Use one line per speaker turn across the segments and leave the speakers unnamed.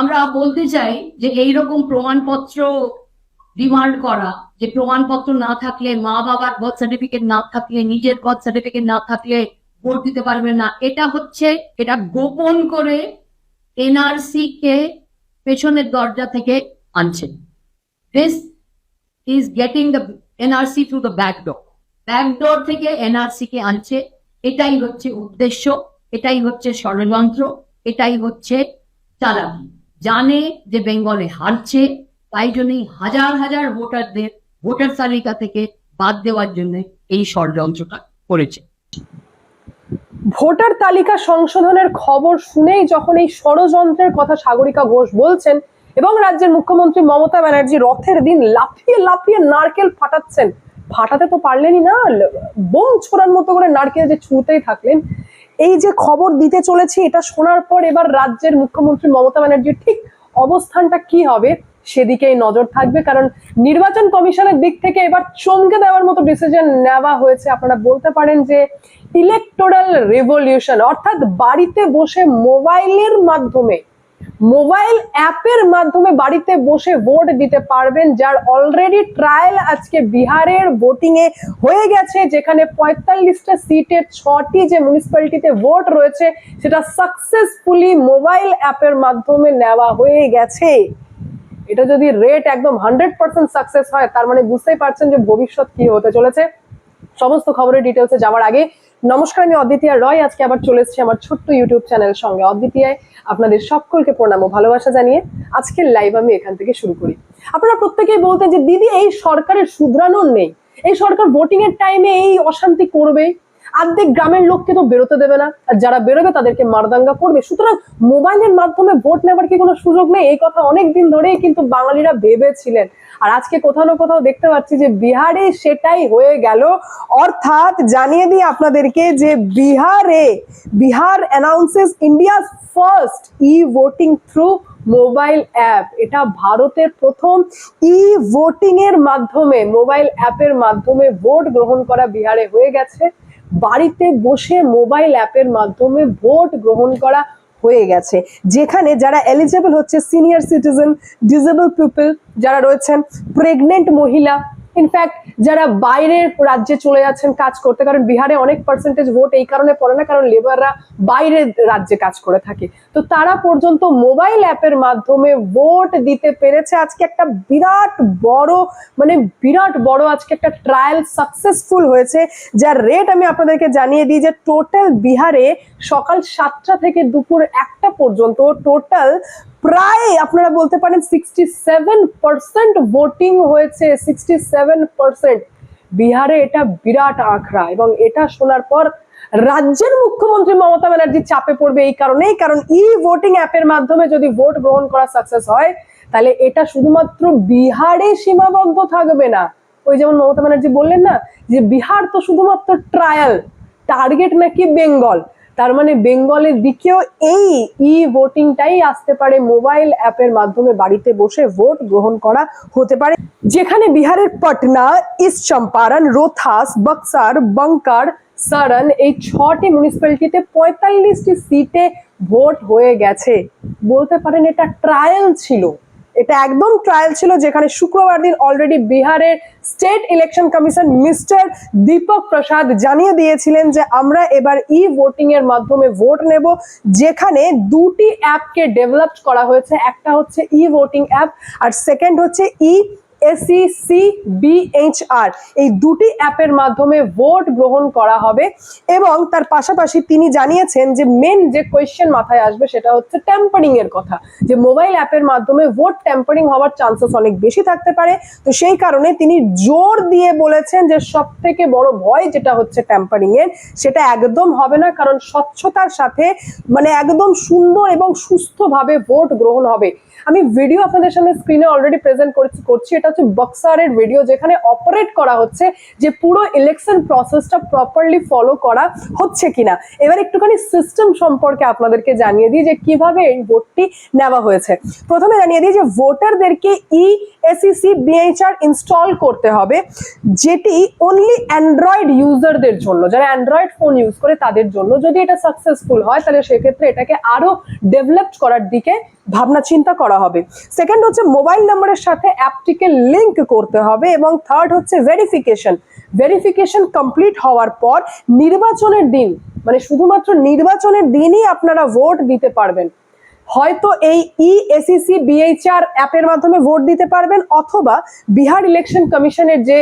আমরা বলতে চাই যে এই রকম প্রমাণপত্র ডিমান্ড করা, যে প্রমাণপত্র না থাকলে মা বাবার বার্থ সার্টিফিকেট না থাকলে, নিজের বার্থ সার্টিফিকেট না থাকলে ভোট দিতে পারবে না। এটা হচ্ছে, এটা গোপন করে এনআরসি কে পেছনের দরজা থেকে আনছেন this is getting the NRC through the back door back door থেকে এনআরসি কে আনছে। এটাই হচ্ছে উদ্দেশ্য, এটাই হচ্ছে ষড়যন্ত্র, এটাই হচ্ছে চালাকি। জানে যে বেঙ্গলে হারছে, তাই জন্যই হাজার হাজার ভোটারদের ভোটার তালিকা থেকে বাদ দেওয়ার জন্য এই ষড়যন্ত্রটা করেছে।
ভোটার তালিকা সংশোধনের খবর শুনেই যখন এই ষড়যন্ত্রের কথা সাগরিকা ঘোষ বলছেন এবং রাজ্যের মুখ্যমন্ত্রী মমতা ব্যানার্জি রথের দিন লাফিয়ে লাফিয়ে নারকেল ফাটাচ্ছেন, ফাটাতে তো পারলেনই না বোম ছোড়ার মতো করে নারকেল যে ছুঁতেই থাকলেন এই যে খবর দিতে চলেছি, এটা শোনার পর এবার রাজ্যের মুখ্যমন্ত্রী মমতা ব্যানার্জির ঠিক অবস্থানটা কি হবে সেদিকেই নজর থাকবে। কারণ নির্বাচন কমিশনের দিক থেকে এবার চমকে দেওয়ার মতো ডিসিশন নেওয়া হয়েছে। আপনারা বলতে পারেন যে ইলেকটোরাল রেভলিউশন অর্থাৎ বাড়িতে বসে মোবাইলের মাধ্যমে মোবাইল অ্যাপের মাধ্যমে বাড়িতে বসে ভোট দিতে পারবেন, যার অলরেডি ট্রায়াল আজকে বিহারের ভোটিং এ হয়ে গেছে, যেখানে পঁয়তাল্লিশটা সিটের ছটি যে মিউনিসিপ্যালিটিতে ভোট রয়েছে, সেটা সাকসেসফুলি মোবাইল অ্যাপের মাধ্যমে নেওয়া হয়ে গেছে। এটা যদি রেট একদম হান্ড্রেড পার্সেন্ট সাকসেস হয়, তার মানে বুঝতেই পারছেন যে ভবিষ্যৎ কি হতে চলেছে। সমস্ত খবরের ডিটেলসে যাওয়ার আগে নমস্কার, আমি অদ্বিতীয়া রয়। আজকে আবার চলে এসেছি আমার ছোট্ট ইউটিউব চ্যানেল সঙ্গে। অদ্বিতীয়ায় আপনাদের সকলকে প্রণাম ও ভালোবাসা জানিয়ে আজকের লাইভ আমি এখান থেকে শুরু করি। আপনারা প্রত্যেকেই বলতেন যে, দিদি, এই সরকারের শুধরানোর নেই। এই সরকার ভোটিং এর টাইমে এই অশান্তি করবে অর্ধেক গ্রামের লোককে তো বেরোতে দেবে না। আর যারা বেরোবে তাদেরকে মারদাঙ্গা করবে। সুতরাং মোবাইলের মাধ্যমে ভোট নেবার কি কোনো সুযোগ নেই? এই কথা অনেক দিন ধরেই কিন্তু বাঙালিরা ভেবেছিলেন। আর আজকে কোথাও না কোথাও দেখতে পাচ্ছি যে বিহারে সেটাই হয়ে গেল। অর্থাৎ জানিয়ে দিই আপনাদেরকে যে বিহারে, Bihar announces India first E voting through mobile app এটা ভারতের প্রথম ই ভোটিং এর মাধ্যমে মোবাইল অ্যাপের মাধ্যমে ভোট গ্রহণ করা বিহারে হয়ে গেছে। বাড়িতে বসে মোবাইল অ্যাপের মাধ্যমে ভোট গ্রহণ করা হয়ে গেছে। যেখানে যারা এলিজেবল হচ্ছে সিনিয়র সিটিজেন ডিজেবল পিপল যারা রয়েছেন প্রেগনেন্ট মহিলা ইনফ্যাক্ট যারা বাইরের রাজ্যে চলে যাচ্ছেন কাজ করতে, কারণ বিহারে অনেক পার্সেন্টেজ ভোট এই কারণে পড়ে না, কারণ লেবাররা বাইরের রাজ্যে কাজ করে থাকে। তো তারা পর্যন্ত মোবাইল অ্যাপের মাধ্যমে ভোট দিতে পেরেছে। আজকে একটা বিরাট বড় মানে বিরাট বড় আজকে একটা ট্রায়াল সাকসেসফুল হয়েছে, যার রেট আমি আপনাদেরকে জানিয়ে দিই যে টোটাল বিহারে সকাল সাতটা থেকে দুপুর একটা পর্যন্ত টোটাল প্রায় আপনারা বলতে পারেন সিক্সটি সেভেন পার্সেন্ট ভোটিং হয়েছে সিক্সটি সেভেন পার্সেন্ট বিহারে এটা বিরাট আঁকড়া এবং এটা শোনার পর রাজ্যের মুখ্যমন্ত্রী মমতা ব্যানার্জি চাপে পড়বে এই কারণেই, কারণ ই ভোটিং অ্যাপের মাধ্যমে যদি ভোট গ্রহণ করা সাকসেস হয়, তাহলে এটা শুধুমাত্র বিহারে সীমাবদ্ধ থাকবে না। ওই যেমন মমতা ব্যানার্জি বললেন না যে বিহার তো শুধুমাত্র ট্রায়াল টার্গেট নাকি বেঙ্গল তার মানে বেঙ্গলের দিকেও এই ই ভোটিংটাই আসতে পারে মোবাইল অ্যাপের মাধ্যমে বাড়িতে বসে ভোট গ্রহণ করা হতে পারে। যেখানে বিহারের পটনা, ইস্ট চম্পারণ, রোথাস, বক্সার, বঙ্কার সারন এই ছটি মিউনিসিপ্যালিটিতে পঁয়তাল্লিশটি সিটে ভোট হয়ে গেছে। বলতে পারেন এটা ট্রায়াল ছিল। এটা একদম ট্রায়াল ছিল যেখানে শুক্রবার দিন অলরেডি বিহারের state election commission mister Deepak Prasad জানিয়ে দিয়েছিলেন যে আমরা এবার ই ভোটিং এর মাধ্যমে ভোট নেব। যেখানে দুটি অ্যাপকে ডেভেলপ করা হয়েছে। একটা হচ্ছে ই ভোটিং অ্যাপ আর সেকেন্ড হচ্ছে ই এসিসি বিএইচআর এই দুটি অ্যাপের মাধ্যমে ভোট গ্রহণ করা হবে এবং তার পাশাপাশি তিনি জানিয়েছেন যে মেন যে কোয়েশ্চেন মাথায় আসবে সেটা হচ্ছে ট্যাম্পারিং এর কথা। যে মোবাইল অ্যাপের মাধ্যমে ভোট ট্যাম্পারিং হওয়ার চান্সেস অনেক বেশি থাকতে পারে। তো সেই কারণে তিনি জোর দিয়ে বলেছেন যে সব থেকে বড় ভয় যেটা হচ্ছে ট্যাম্পারিং এর, সেটা একদম হবে না, কারণ স্বচ্ছতার সাথে মানে একদম সুন্দর এবং সুস্থভাবে ভোট গ্রহণ হবে। আমি ভিডিও আপনাদের সামনে স্ক্রিনে অলরেডি প্রেজেন্ট করছি করছি। এটা হচ্ছে বক্সারের ভিডিও যেখানে অপারেট করা হচ্ছে যে পুরো ইলেকশন প্রসেসটা প্রপারলি ফলো করা হচ্ছে কিনা। এবার একটুখানি সিস্টেম সম্পর্কে আপনাদেরকে জানিয়ে দিই যে কীভাবে এই ভোটটি নেওয়া হয়েছে। প্রথমে জানিয়ে দিই যে ভোটারদেরকে ই এসিসি বিএইচআর ইনস্টল করতে হবে, যেটি অনলি অ্যান্ড্রয়েড ইউজারদের জন্য। যারা অ্যান্ড্রয়েড ফোন ইউজ করে তাদের জন্য। যদি এটা সাকসেসফুল হয়, তাহলে সেক্ষেত্রে এটাকে আরও ডেভেলপ করার দিকে ভাবনা চিন্তা করা হবে। সেকেন্ড হচ্ছে মোবাইল নাম্বারের সাথে অ্যাপটিকে লিংক করতে হবে এবং থার্ড হচ্ছে ভেরিফিকেশন ভেরিফিকেশন কমপ্লিট হওয়ার পর নির্বাচনের দিন মানে শুধুমাত্র নির্বাচনের দিনই আপনারা ভোট দিতে পারবেন। হয়তো এই ই এসিসি বিএইচআর অ্যাপের মাধ্যমে ভোট দিতে পারবেন অথবা বিহার ইলেকশন কমিশনের যে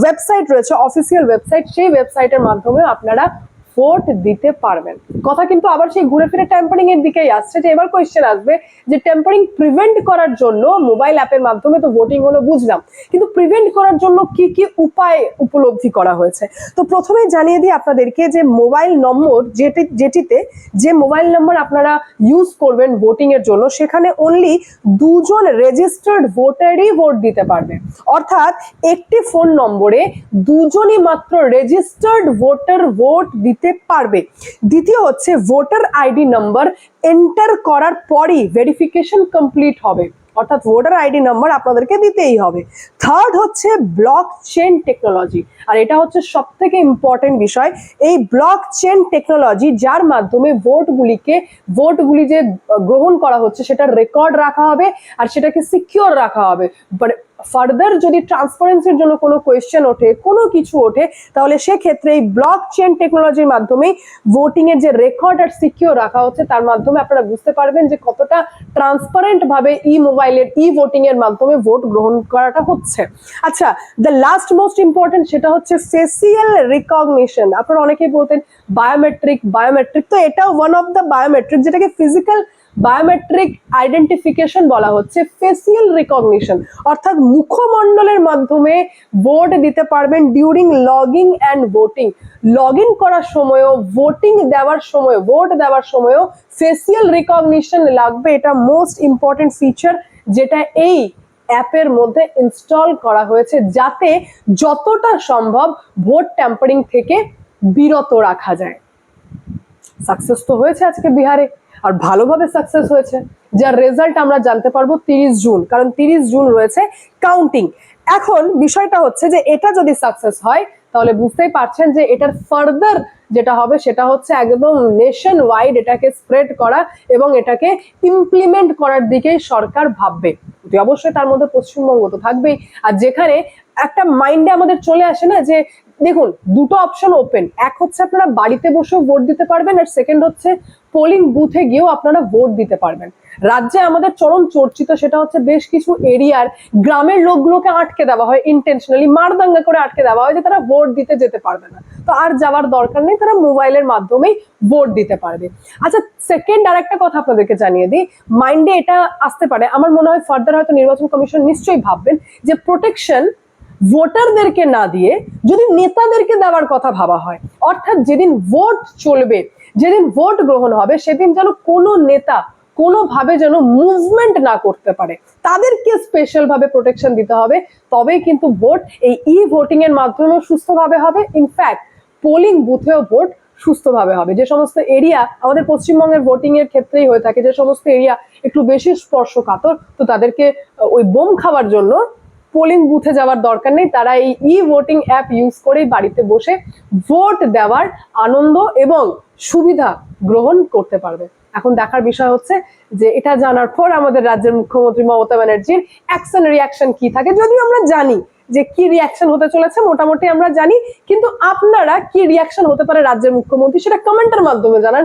ওয়েবসাইট রয়েছে অফিসিয়াল ওয়েবসাইট সেই ওয়েবসাইটের মাধ্যমে আপনারা ভোট দিতে পারবেন। কথা কিন্তু আবার সেই ঘুরে ফিরে ট্যাম্পারিং এর দিকেই আসছে যে এবার কোয়েশ্চেন আসবে যে ট্যাম্পারিং প্রিভেন্ট করার জন্য মোবাইল অ্যাপের মাধ্যমে তো ভোটিং হলো বুঝলাম। কিন্তু প্রিভেন্ট করার জন্য কি কি উপায় উপলব্ধি করা হয়েছে? তো প্রথমেই জানিয়ে দিই আপনাদেরকে যে মোবাইল নম্বর যেটি, যেটিতে যে মোবাইল নম্বর আপনারা ইউজ করবেন ভোটিং এর জন্য, সেখানে অনলি দুজন রেজিস্টার্ড ভোটারই ভোট দিতে পারবে। অর্থাৎ একটি ফোন নম্বরে দুজনই মাত্র রেজিস্টার্ড ভোটার ভোট দিতে পারবে। দ্বিতীয় হচ্ছে ভোটার আইডি নাম্বার এন্টার করার পরই ভেরিফিকেশন কমপ্লিট হবে। অর্থাৎ ভোটার আইডি নাম্বার আপনাদেরকে দিতেই হবে। থার্ড হচ্ছে ব্লক চেন টেকনোলজি আর এটা হচ্ছে সব থেকে ইম্পর্টেন্ট বিষয়। এই ব্লক চেন টেকনোলজি যার মাধ্যমে ভোটগুলিকে, ভোটগুলি যে গ্রহণ করা হচ্ছে সেটার রেকর্ড রাখা হবে আর সেটাকে সিকিওর রাখা হবে। ফার্দার যদি ট্রান্সপারেন্সির জন্য কোনো কোয়েশ্চেন ওঠে, কোনো কিছু ওঠে, তাহলে সেক্ষেত্রে এই ব্লক চেন টেকনোলজির মাধ্যমেই ভোটিং এর যে রেকর্ড আর সিকিওর রাখা হচ্ছে, তার মাধ্যমে আপনারা বুঝতে পারবেন যে কতটা ট্রান্সপারেন্ট ভাবে ই মোবাইলের ই ভোটিং এর মাধ্যমে ভোট গ্রহণ করাটা হচ্ছে। আচ্ছা দ্য লাস্ট মোস্ট ইম্পর্টেন্ট সেটা হচ্ছে ফেসিয়াল রিকগনিশন আপনারা অনেকেই বলতেন বায়োমেট্রিক বায়োমেট্রিক তো এটা ওয়ান অফ দ্য বায়োমেট্রিক যেটাকে ফিজিক্যাল বায়োমেট্রিক আইডেন্টিফিকেশন বলা হচ্ছে ফেসিয়াল রিকগনিশন অর্থাৎ মুখমণ্ডলের মাধ্যমে ভোট দিতে পারবেন during logging and voting log in করার সময়ও ভোটিং দেওয়ার সময় ভোট দেওয়ার সময়ও ফেসিয়াল রিকগনিশন লাগবে। এটা মোস্ট ইম্পর্টেন্ট ফিচার যেটা এই অ্যাপের মধ্যে ইনস্টল করা হয়েছে যাতে যতটা সম্ভব ভোট ট্যাম্পারিং থেকে বিরত রাখা যায়। সাকসেস তো হয়েছে আজকে বিহারে, আর ভালোভাবে সাকসেস হয়েছে। যার রেজাল্ট আমরা জানতে পারব তিরিশ জুন, কারণ তিরিশ জুন রয়েছে কাউন্টিং এখন বিষয়টা হচ্ছে যে এটা যদি সাকসেস হয় তাহলে বুঝতেই পারছেন যে এটার ফার্দার যেটা হবে সেটা হচ্ছে একদম নেশন ওয়াইড এটাকে স্প্রেড করা এবং এটাকে ইমপ্লিমেন্ট করার দিকেই সরকার ভাববে। অতি অবশ্যই তার মধ্যে পশ্চিমবঙ্গ তো থাকবেই। আর যেখানে একটা মাইন্ডে আমাদের চলে আসে না যে, দেখুন, দুটো অপশন ওপেন এক হচ্ছে আপনারা বাড়িতে বসেও ভোট দিতে পারবেন আর সেকেন্ড হচ্ছে পোলিং বুথে গিয়েও আপনারা ভোট দিতে পারবেন। রাজ্যে আমাদের চরম চর্চিত সেটা হচ্ছে বেশ কিছু এরিয়ার গ্রামের লোকগুলোকে আটকে দেওয়া হয় ইন্টেনশনালি মারদাঙ্গা করে আটকে দেওয়া হয় যে তারা ভোট দিতে যেতে পারবে না। তো আর যাওয়ার দরকার নেই, তারা মোবাইলের মাধ্যমেই ভোট দিতে পারবে। আচ্ছা সেকেন্ড আর একটা কথা আপনাদেরকে জানিয়ে দিই। মাইন্ডে এটা আসতে পারে, আমার মনে হয় ফার্দার হয়তো নির্বাচন কমিশন নিশ্চয়ই ভাববেন যে প্রোটেকশন ভোটারদেরকে না দিয়ে যদি নেতাদেরকে দেওয়ার কথা ভাবা হয়, অর্থাৎ যেদিন ভোট চলবে যেদিন ভোট গ্রহণ হবে, সেদিন যেন কোনো নেতা কোনোভাবে যেন মুভমেন্ট না করতে পারে। তাদেরকে স্পেশাল ভাবে প্রোটেকশন দিতে হবে। তবেই কিন্তু ভোট, এই ই ভোটিং এর মাধ্যমেও সুস্থভাবে হবে। ইনফ্যাক্ট পোলিং বুথেও ভোট সুস্থভাবে হবে। যে সমস্ত এরিয়া আমাদের পশ্চিমবঙ্গের ভোটিং এর ক্ষেত্রেই হয়ে থাকে, যে সমস্ত এরিয়া একটু বেশি স্পর্শকাতর, তো তাদেরকে ওই বোম খাওয়ার জন্য পোলিং বুথে যাওয়ার দরকার নেই। তারা এই ই ভোটিং অ্যাপ ইউজ করেই বাড়িতে বসে ভোট দেওয়ার আনন্দ এবং সুবিধা গ্রহণ করতে পারবে। এখন দেখার বিষয় হচ্ছে যে এটা জানার পর আমাদের রাজ্যের মুখ্যমন্ত্রী মমতা ব্যানার্জির অ্যাকশন রিয়াকশন কি থাকে। যদিও আমরা জানি যে কি রিয়াকশন হতে চলেছে, মোটামুটি আমরা জানি, কিন্তু আপনারা কি রিয়াকশন হতে পারে রাজ্যের মুখ্যমন্ত্রী সেটা কমেন্টের মাধ্যমে জানান।